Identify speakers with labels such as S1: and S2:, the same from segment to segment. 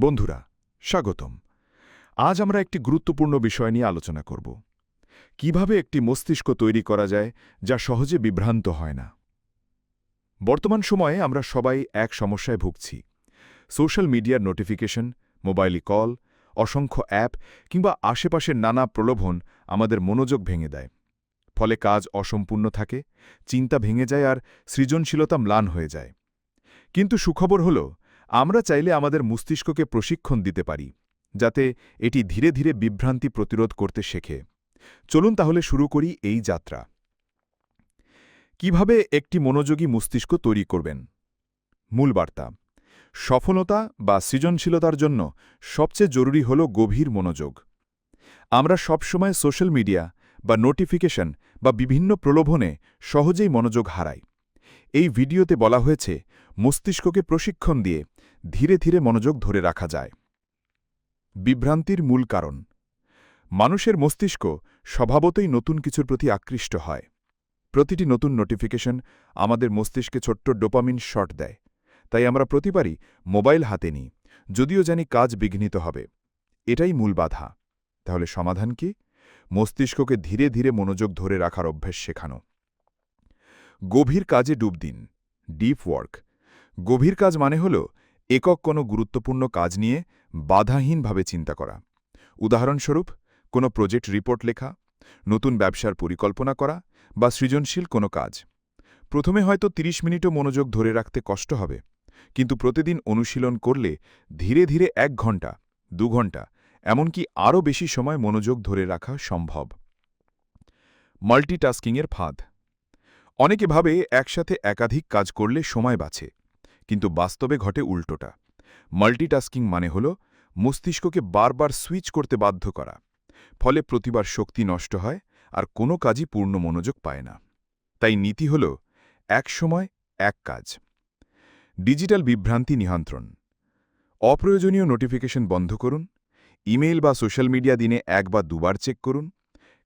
S1: বন্ধুরা, স্বাগতম। আজ আমরা একটি গুরুত্বপূর্ণ বিষয় নিয়ে আলোচনা করব। কীভাবে একটি মস্তিষ্ক তৈরি করা যায় যা সহজে বিভ্রান্ত হয় না? বর্তমান সময়ে আমরা সবাই এক সমস্যায় ভুগছি। সোশ্যাল মিডিয়ার নোটিফিকেশন, মোবাইলি কল, অসংখ্য অ্যাপ কিংবা আশেপাশের নানা প্রলোভন আমাদের মনোযোগ ভেঙে দেয়। ফলে কাজ অসম্পূর্ণ থাকে, চিন্তা ভেঙে যায় আর সৃজনশীলতা ম্লান হয়ে যায়। কিন্তু সুখবর হল আমরা চাইলে আমাদের মস্তিষ্ককে প্রশিক্ষণ দিতে পারি, যাতে এটি ধীরে ধীরে বিভ্রান্তি প্রতিরোধ করতে শেখে। চলুন তাহলে শুরু করি এই যাত্রা। কীভাবে একটি মনোযোগী মস্তিষ্ক তৈরি করবেন? মূল বার্তা, সফলতা বা সৃজনশীলতার জন্য সবচেয়ে জরুরি হল গভীর মনোযোগ। আমরা সবসময় সোশ্যাল মিডিয়া বা নোটিফিকেশন বা বিভিন্ন প্রলোভনে সহজেই মনোযোগ হারাই। এই ভিডিওতে বলা হয়েছে, মস্তিষ্ককে প্রশিক্ষণ দিয়ে ধীরে ধীরে মনোযোগ ধরে রাখা যায়। বিভ্রান্তির মূল কারণ, মানুষের মস্তিষ্ক স্বভাবতই নতুন কিছুর প্রতি আকৃষ্ট হয়। প্রতিটি নতুন নোটিফিকেশন আমাদের মস্তিষ্কে ছোট্ট ডোপামিন শট দেয়। তাই আমরা প্রতিবারই মোবাইল হাতে নিই, যদিও জানি কাজ বিঘ্নিত হবে। এটাই মূল বাধা। তাহলে সমাধান কি? মস্তিষ্ককে ধীরে ধীরে মনোযোগ ধরে রাখার অভ্যেস শেখানো। গভীর কাজে ডুব দিন, ডিপ ওয়ার্ক। গভীর কাজ মানে হল একক কোনো গুরুত্বপূর্ণ কাজ নিয়ে বাধাহীনভাবে চিন্তা করা। উদাহরণস্বরূপ, কোনো প্রজেক্ট রিপোর্ট লেখা, নতুন ব্যবসার পরিকল্পনা করা বা সৃজনশীল কোনো কাজ। প্রথমে হয়তো ৩০ মিনিটও মনোযোগ ধরে রাখতে কষ্ট হবে, কিন্তু প্রতিদিন অনুশীলন করলে ধীরে ধীরে এক ঘণ্টা দু ঘণ্টা এমনকি আরও বেশি সময় মনোযোগ ধরে রাখা সম্ভব। মাল্টিটাস্কিংয়ের ফাঁদ। অনেকে ভাবে একসাথে একাধিক কাজ করলে সময় বাঁচে। কিন্তু বাস্তবে ঘটে উল্টোটা। মাল্টিটাস্কিং মানে হল, মস্তিষ্ককে বারবার সুইচ করতে বাধ্য করা। ফলে প্রতিবার শক্তি নষ্ট হয় আর কোনো কাজই পূর্ণ মনোযোগ পায় না। তাই নীতি হল, এক সময় এক কাজ। ডিজিটাল বিভ্রান্তি নিয়ন্ত্রণ। অপ্রয়োজনীয় নোটিফিকেশন বন্ধ করুন, ইমেইল বা সোশ্যাল মিডিয়া দিনে এক বা দুবার চেক করুন,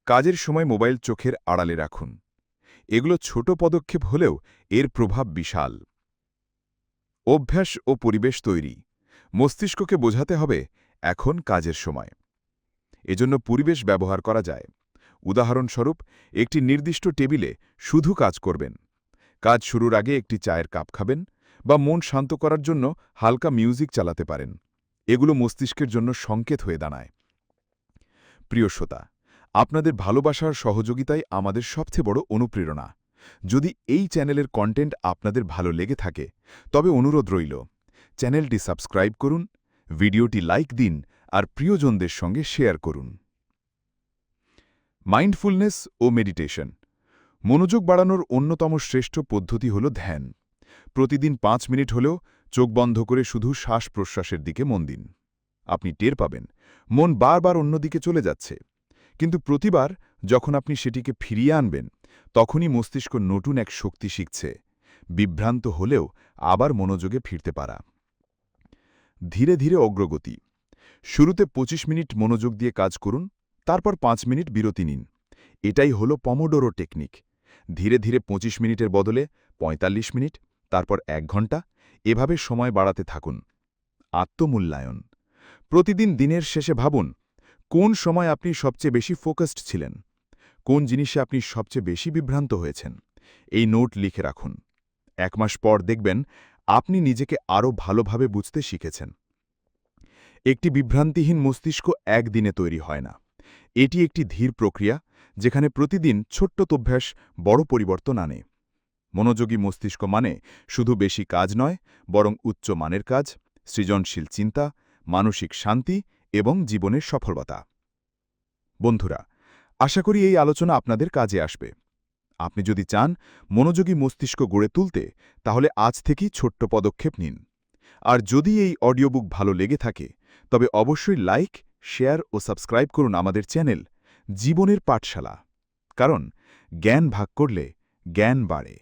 S1: কাজের সময় মোবাইল চোখের আড়ালে রাখুন। এগুলো ছোট পদক্ষেপ হলেও এর প্রভাব বিশাল। অভ্যাস ও পরিবেশ তৈরি। মস্তিষ্ককে বোঝাতে হবে এখন কাজের সময়। এজন্য পরিবেশ ব্যবহার করা যায়। উদাহরণস্বরূপ, একটি নির্দিষ্ট টেবিলে শুধু কাজ করবেন। কাজ শুরুর আগে একটি চায়ের কাপ খাবেন বা মন শান্ত করার জন্য হালকা মিউজিক চালাতে পারেন। এগুলো মস্তিষ্কের জন্য সংকেত হয়ে দাঁড়ায়। প্রিয় শ্রোতা আপনাদের ভালোবাসার সহযোগিতাই আমাদের সবচেয়ে বড় অনুপ্রেরণা। যদি এই চ্যানেলের কন্টেন্ট আপনাদের ভালো লেগে থাকে, তবে অনুরোধ রইল, চ্যানেলটি সাবস্ক্রাইব করুন, ভিডিওটি লাইক দিন আর প্রিয়জনদের সঙ্গে শেয়ার করুন। মাইন্ডফুলনেস ও মেডিটেশন। মনোযোগ বাড়ানোর অন্যতম শ্রেষ্ঠ পদ্ধতি হল ধ্যান। প্রতিদিন পাঁচ মিনিট হলেও চোখ বন্ধ করে শুধু শ্বাস প্রশ্বাসের দিকে মন দিন। আপনি টের পাবেন, মন বারবার অন্যদিকে চলে যাচ্ছে। কিন্তু প্রতিবার যখন আপনি সেটিকে ফিরিয়ে আনবেন তখনই মস্তিষ্ক নতুন এক শক্তি শিখছে, বিভ্রান্ত হলেও আবার মনোযোগে ফিরতে পারা। ধীরে ধীরে অগ্রগতি। শুরুতে ২৫ মিনিট মনোযোগ দিয়ে কাজ করুন, তারপর পাঁচ মিনিট বিরতি নিন। এটাই হলো পমোডোরো টেকনিক ধীরে ধীরে ২৫ মিনিটের বদলে ৪৫ মিনিট, তারপর এক ঘণ্টা, এভাবে সময় বাড়াতে থাকুন। আত্মমূল্যায়ন। প্রতিদিন দিনের শেষে ভাবুন, কোন সময় আপনি সবচেয়ে বেশি ফোকাসড ছিলেন? কোন জিনিসে আপনি সবচেয়ে বেশি বিভ্রান্ত হয়েছেন? এই নোট লিখে রাখুন। এক মাস পর দেখবেন আপনি নিজেকে আরও ভালোভাবে বুঝতে শিখেছেন। একটি বিভ্রান্তিহীন মস্তিষ্ক একদিনে তৈরি হয় না। এটি একটি ধীর প্রক্রিয়া, যেখানে প্রতিদিন ছোট্ট অভ্যাস বড় পরিবর্তন আনে। মনোযোগী মস্তিষ্ক মানে শুধু বেশি কাজ নয়, বরং উচ্চ মানের কাজ, সৃজনশীল চিন্তা, মানসিক শান্তি এবং জীবনের সফলতা। বন্ধুরা আশা করি এই আলোচনা আপনাদের কাজে আসবে। আপনি যদি চান মনোযোগী মস্তিষ্ক গড়ে তুলতে, তাহলে আজ থেকেই ছোট্ট পদক্ষেপ নিন। আর যদি এই অডিও বুক ভালো লেগে থাকে, তবে অবশ্যই লাইক, শেয়ার ও সাবস্ক্রাইব করুন আমাদের চ্যানেল জীবনের পাঠশালা। কারণ জ্ঞান ভাগ করলে জ্ঞান বাড়ে।